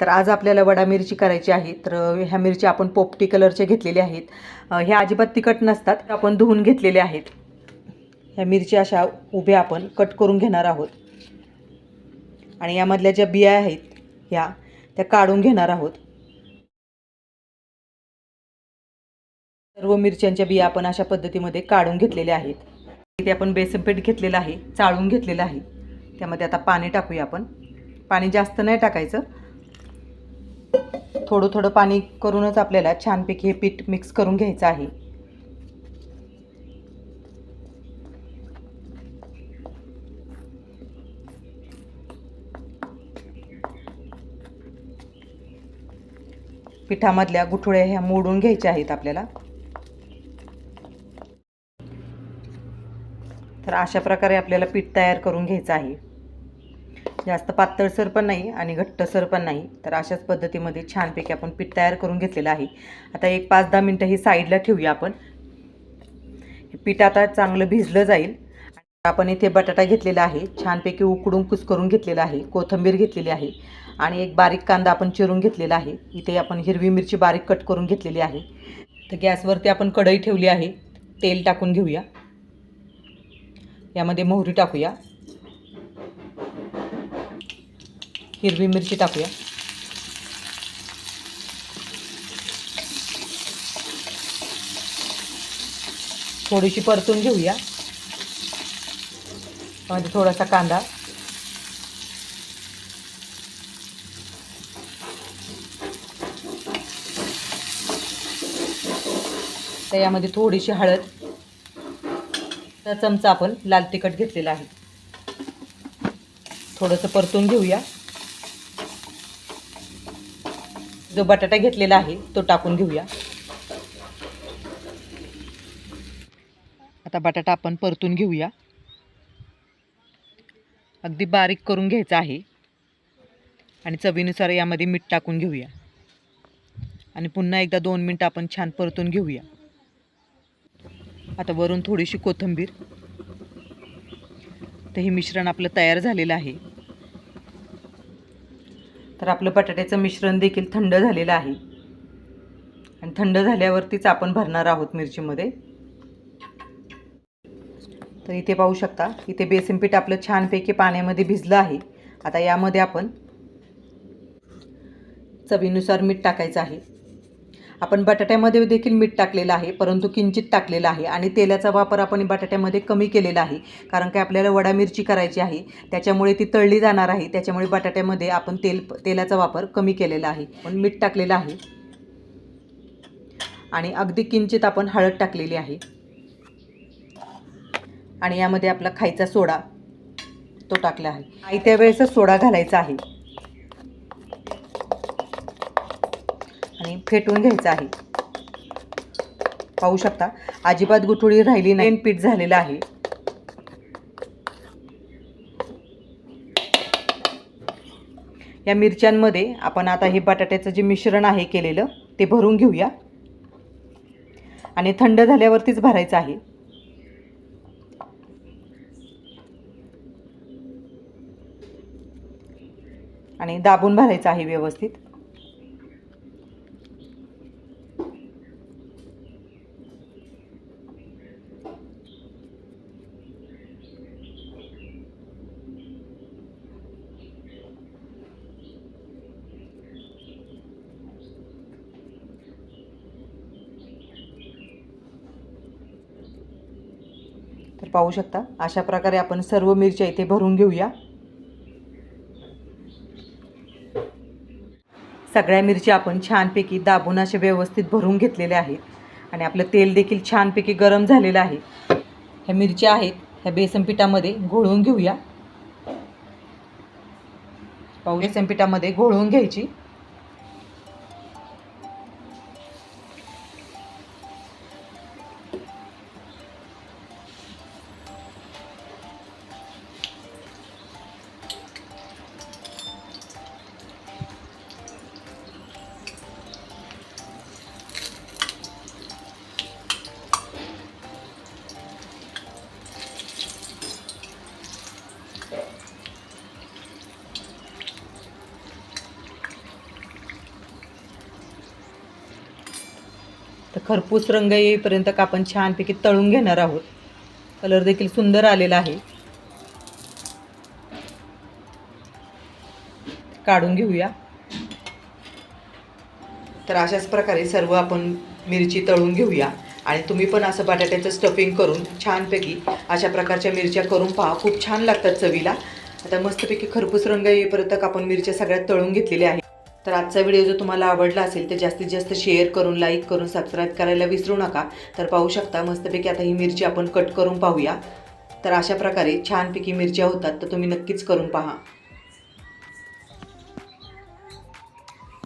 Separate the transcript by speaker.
Speaker 1: तर आज आपल्याला वडा मिरची करायची आहे. तर ह्या मिरच्या आपण पोपटी कलरच्या घेतलेल्या आहेत. ह्या अजिबात तिखट नसतात. आपण धुवून घेतलेल्या आहेत. ह्या मिरच्या अशा उभ्या आपण कट करून घेणार आहोत. आणि यामधल्या ज्या बिया आहेत ह्या त्या काढून घेणार आहोत. सर्व मिरच्यांच्या बिया आपण अशा पद्धतीमध्ये काढून घेतलेल्या आहेत. इथे आपण बेसन पीठ घेतलेलं आहे चाळून घेतलेलं आहे. त्यामध्ये आता पाणी टाकूया आपण. पाणी जास्त नाही टाकायचं. थोडं थोडं पाणी करूनच आपल्याला छानपैकी हे पीठ मिक्स करून घ्यायचं आहे. पिठामधल्या गुठळ्या ह्या मोडून घ्यायच्या आहेत आपल्याला. तर अशा प्रकारे आपल्याला पीठ तयार करून घ्यायचं आहे. जास्त पातळसर पण नाही आणि घट्टसर पण नाही. तर अशाच पद्धतीमध्ये छानपैकी आपण पीठ तयार करून घेतलेलं आहे. आता एक पाच दहा मिनटं ही साईडला ठेवूया आपण. हे पीठ आता चांगलं भिजलं जाईल. आपण इथे बटाटा घेतलेला आहे. छानपैकी उकडून कुस करून घेतलेला आहे. कोथिंबीर घेतलेली आहे. आणि एक बारीक कांदा आपण चिरून घेतलेला आहे. इथे आपण हिरवी मिरची बारीक कट करून घेतलेली आहे. तर गॅसवरती आपण कढई ठेवली आहे. तेल टाकून घेऊया. यामध्ये मोहरी टाकूया. हिरवी मिरची टाकूया. थोडीशी परतून घेऊया. म्हणजे थोडासा कांदा. तर यामध्ये थोडीशी हळद. तर चमचा आपण लाल तिखट घेतलेला आहे. थोडंसं परतून घेऊया. जो बटाटा घेतलेला आहे तो टाकून घेऊया. आता बटाटा आपण परतून घेऊया. अगदी बारीक करून घ्यायचा आहे. आणि चवीनुसार यामध्ये मीठ टाकून घेऊया. आणि पुन्हा एकदा दोन मिनटं आपण छान परतून घेऊया. आता वरून थोडीशी कोथिंबीर. तर हे मिश्रण आपलं तयार झालेलं आहे. तर आपलं बटाट्याचं मिश्रण देखील थंड झालेलं आहे. आणि थंड झाल्यावरतीच आपण भरणार आहोत मिरचीमध्ये. तर इथे पाहू शकता इथे बेसन पीठ आपलं छानपैकी पाण्यामध्ये भिजलं आहे. आता यामध्ये आपण चवीनुसार मीठ टाकायचं आहे. आपण बटाट्यामध्ये देखील मीठ टाकलेलं आहे परंतु किंचित टाकलेलं आहे आणि तेलाचा वापर आपण बटाट्यामध्ये कमी केलेला आहे. कारण काय आपल्याला वडा मिरची करायची आहे त्याच्यामुळे ती तळली जाणार आहे त्याच्यामुळे बटाट्यामध्ये आपण तेल तेलाचा वापर कमी केलेला आहे. पण मीठ टाकलेलं आहे. आणि अगदी किंचित आपण हळद टाकलेली आहे. आणि यामध्ये आपला खायचा सोडा तो टाकला आहे. आयत्या वेळेसच सोडा घालायचा आहे. आणि फेटून घ्यायचं आहे. पाहू शकता अजिबात गुठुळी राहिली नाही. पीठ झालेलं आहे. या मिरच्यांमध्ये आपण आता हे बटाट्याचं जे मिश्रण आहे केलेलं ते भरून घेऊया. आणि थंड झाल्यावरतीच भरायचं आहे. आणि दाबून भरायचं आहे व्यवस्थित. तर पाहू शकता अशा प्रकारे आपण सर्व मिरच्या इथे भरून घेऊया. सगळ्या मिरच्या आपण छानपैकी दाबून असे व्यवस्थित भरून घेतलेल्या आहेत. आणि आपलं तेल देखील छानपैकी गरम झालेलं आहे. ह्या मिरच्या आहेत ह्या बेसन पिठामध्ये घेऊया. पाहू बेसन पिठामध्ये घोळवून घ्यायची. तर खरपूस रंग येईपर्यंत आपण छानपैकी तळून घेणार आहोत. कलर देखील सुंदर आलेला आहे. काढून घेऊया. तर अशाच प्रकारे सर्व आपण मिरची तळून घेऊया. आणि तुम्ही पण असं बटाट्याचं स्टफिंग करून छानपैकी अशा प्रकारच्या मिरच्या करून पहा. खूप छान लागतात चवीला. आता मस्तपैकी खरपूस रंग येईपर्यंत आपण मिरच्या सगळ्यात तळून घेतलेल्या आहेत. तर आजचा व्हिडिओ जो तुम्हाला आवडला असेल तर जास्तीत जास्त शेअर करून लाईक करून सबस्क्राईब करायला विसरू नका. तर पाहू शकता मस्तपैकी आता ही मिरची आपण कट करून पाहूया. तर अशा प्रकारे छानपैकी मिरच्या होतात तर तुम्ही नक्कीच करून पहा.